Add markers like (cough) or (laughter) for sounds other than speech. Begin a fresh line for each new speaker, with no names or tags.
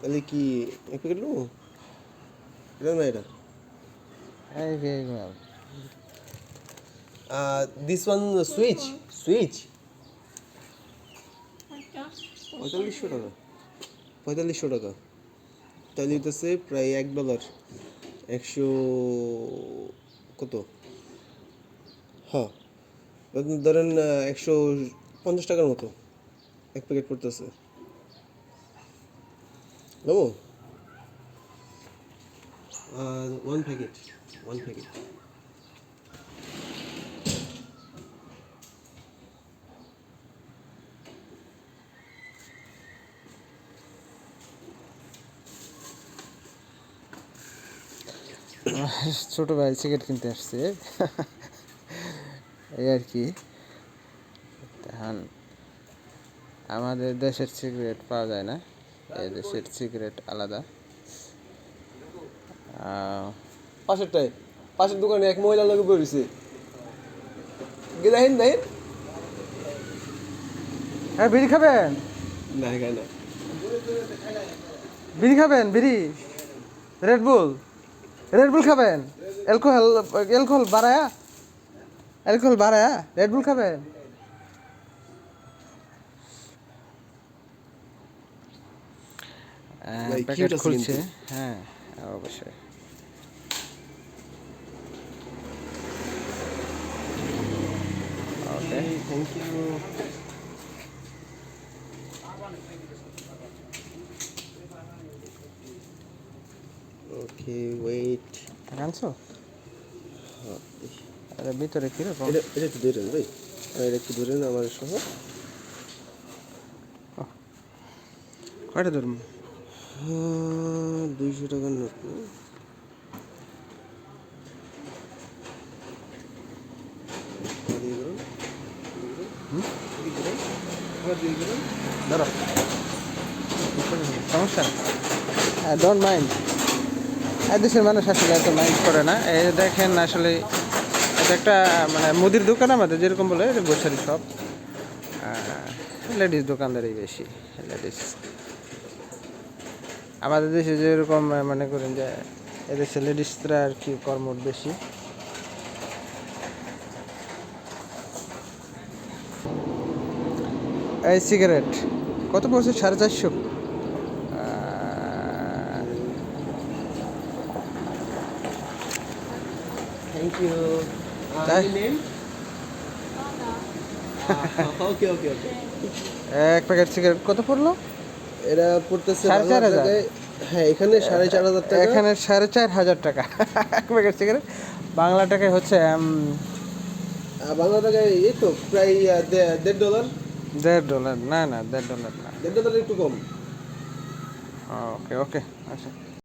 তাহলে কি এক প্যাকেট নেব এটা না এটা। দিস ওয়ান সুইচ সুইচ পঁয়তাল্লিশশো টাকা। পঁয়তাল্লিশশো টাকা। তাহলে হইতেছে প্রায় এক ডলার একশো কত? হ্যাঁ। ধরেন একশো পঞ্চাশ টাকার মতো। এক প্যাকেট পড়তেছে। নেব ওয়ান প্যাকেট ওয়ান প্যাকেট
ছোট ভাই সিগারেট কিনতে আসছে। (laughs) এই আর কি। আমাদের দেশের সিগারেট পাওয়া যায় না। এই দেশের সিগারেট আলাদা। আহ,
পাশেরটায় পাশের দোকানে এক মহিলা লোক বেরিয়েছে দেখেন দেখেন
হ্যাঁ বিড়ি খাবেন?
না না
বিড়ি খাবেন বিড়ি? রেড বুল রেড বুল খাবেন? অ্যালকোহল অ্যালকোহল বাড়ায়া? অ্যালকোহল বাড়ায়া? রেড বুল খাবেন? প্যাকেট খুলছে। হ্যাঁ অবশ্যই। Okay
thank you okay wait
আনছো? আরে ভিতরে কীরকম?
এটা এটা একটু ভাই? আর এটা একটু ধরেন আমার সহ।
কয়টা ধরুন
হ্যাঁ, দুইশো টাকার নোট।
ধরো সমস্যা? মাইন্ড দেশের মানুষ আসলে এত মাইন্ড করে না। এই দেখেন আসলে এটা একটা মানে মুদির দোকান আমাদের, যেরকম বলে, এটা শপ লেডিস দোকানদারই বেশি লেডিস আমাদের দেশে যেরকম মনে করেন যে এদেশে লেডিসরা আর কি কর্মট বেশি। এই সিগারেট কত পড়ছে? সাড়ে চারশো। (laughs)
okay, okay.
এক প্যাকেট সিগারেট কত পড়ল?
এরা পড়তেছে
সাড়ে চার হাজার?
হ্যাঁ এখানে সাড়ে চার হাজার টাকা।
এখানে সাড়ে চার হাজার টাকা। এক প্যাকেট সিগারেট বাংলা টাকায় হচ্ছে
বাংলা টাকায় এই তো প্রায় দেড় ডলার
দেড় ডলার না না দেড় ডলার না।
দেড় ডলার একটু কম।
ওকে ওকে আচ্ছা।